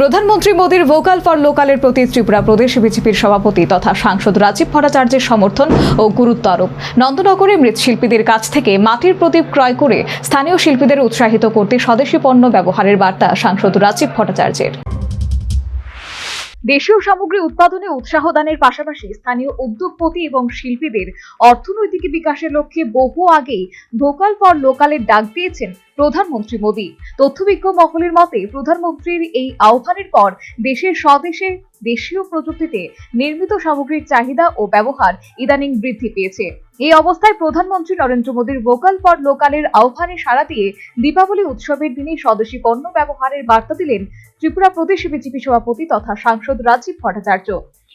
প্রধানমন্ত্রী মোদীর vocal for লোকালের প্রতি ত্রিপুরা প্রদেশ বিজেপির সভাপতি তথা সাংসদ রাজীব ভট্টাচার্যের সমর্থন ও গুরুত্ব আরোপ। নন্দনগরে মৃৎশিল্পীদের কাছ থেকে মাটির প্রদীপ ক্রয় করে স্থানীয় শিল্পীদের উৎসাহিত করতে স্বদেশী পণ্য ব্যবহারের বার্তা সাংসদ রাজীব ভট্টাচার্যের। দেশীয় সামগ্রী উৎপাদনে উৎসাহ দানের পাশাপাশি স্থানীয় উদ্যোগপতি এবং শিল্পীদের অর্থনৈতিক বিকাশের লক্ষ্যে বহু আগেই ভোকাল ফর লোকালের ডাক দিয়েছেন প্রধানমন্ত্রী মোদী। তথ্যবিজ্ঞ মহলের মতে, প্রধানমন্ত্রীর এই আহ্বানের পর দেশের স্বদেশে দেশীয় প্রযুক্তিতে নির্মিত সামগ্রীর চাহিদা ও ব্যবহার ইদানিং বৃদ্ধি পেয়েছে। এই অবস্থায় প্রধানমন্ত্রী নরেন্দ্র মোদীর ভোকাল ফর লোকালের আহ্বানে সাড়া দিয়ে দীপাবলি উৎসবের দিনে স্বদেশী পণ্য ব্যবহারের বার্তা দিলেন ত্রিপুরা প্রদেশ বিজেপি সভাপতি তথা সাংসদ রাজীব ভট্টাচার্য।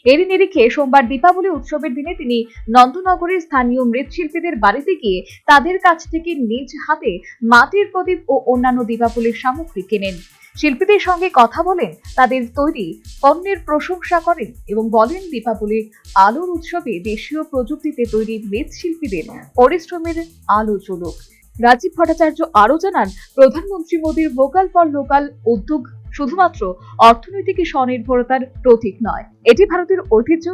এরই নিরিখে সোমবার দীপাবলি উৎসবের দিনে তিনি নন্দনগরের স্থানীয় মৃৎশিল্পীদের বাড়িতে গিয়ে তাদের কাছ থেকে নিজ হাতে মাটির প্রদীপ ও অন্যান্য দীপাবলির সামগ্রী কেনেন। শিল্পীদের সঙ্গে কথা বলেন তাদের তৈরি পণ্যের প্রশংসা করেন এবং বলেন দীপাবলির আলোর উৎসবে দেশীয় প্রযুক্তিতে তৈরি মৃৎশিল্পীদের পরিশ্রমের আলো চলুক রাজীব ভট্টাচার্য আরও জানান, প্রধানমন্ত্রী মোদীর ভোকাল ফর লোকাল উদ্যোগ শুধুমাত্র অর্থনৈতিক স্বনির্ভরতার প্রতীক নয়, এটি ভারতের ঐতিহ্য,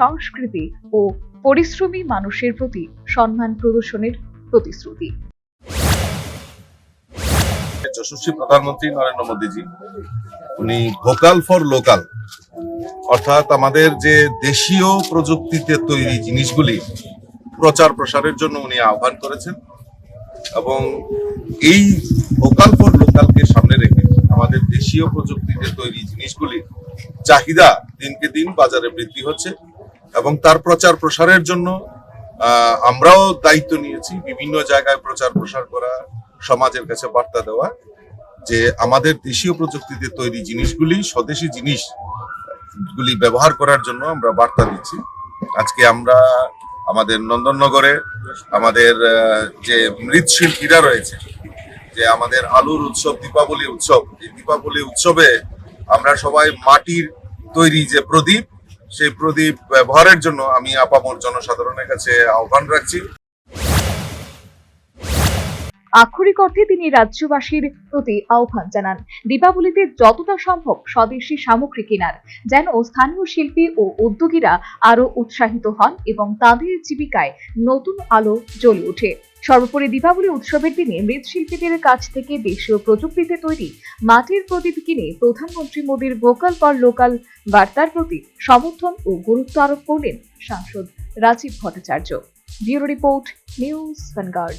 সংস্কৃতি ও পরিশ্রমী মানুষের প্রতি সম্মান প্রদর্শনের প্রতিশ্রুতি। যশস্বী প্রধানমন্ত্রী নরেন্দ্র মোদীজি, উনি ভোকাল ফর লোকাল অর্থাৎ আমাদের যে দেশীয় প্রযুক্তিতে তৈরি জিনিসগুলি প্রচার প্রসারের জন্য উনি আহ্বান করেছেন এবং এই ভোকাল ফর লোকালকে সামনে রেখে দেশীয় প্রযুক্তিতে তৈরি জিনিসগুলি চাহিদা দিনকে দিন বাজারে বৃদ্ধি হচ্ছে এবং তার প্রচার প্রসারের জন্য আমরাও দায়িত্ব নিয়েছি বিভিন্ন জায়গায় প্রচার প্রসার করা, সমাজের কাছে বার্তা দেওয়া যে আমাদের দেশীয় প্রযুক্তিতে তৈরি জিনিসগুলি, স্বদেশী জিনিস গুলি ব্যবহার করার জন্য আমরা বার্তা দিচ্ছি। আজকে আমরা আমাদের নন্দননগরে আমাদের যে মৃৎশিল্পীরা রয়েছে যে আমাদের আলুর উৎসব, দীপাবলি উৎসব। এই দীপাবলি উৎসবে আমরা সবাই মাটির তৈরি যে প্রদীপ, সেই প্রদীপ ব্যবহারের জন্য আমি আপামর জনসাধারণের কাছে আহ্বান রাখছি। আক্ষরিক অর্থে তিনি রাজ্যবাসীর প্রতি আহ্বান জানান। দীপাবলিতে যতটা সম্ভব স্বদেশী সামগ্রী কেনার, যেন স্থানীয় শিল্পী ও উদ্যোগীরা আরও উৎসাহিত হন এবং তাদের জীবিকায় নতুন আলো জ্বলে ওঠে। সর্বোপরি দীপাবলি উৎসবের দিনে মৃৎশিল্পীদের কাছ থেকে দেশীয় প্রযুক্তিতে তৈরি মাটির প্রদীপ কিনে প্রধানমন্ত্রী মোদীর ভোকাল ফর লোকাল বার্তার প্রতি সমর্থন ও গুরুত্ব আরোপ করলেন সাংসদ Rajib Bhattacharya. Bureau report, news vanguard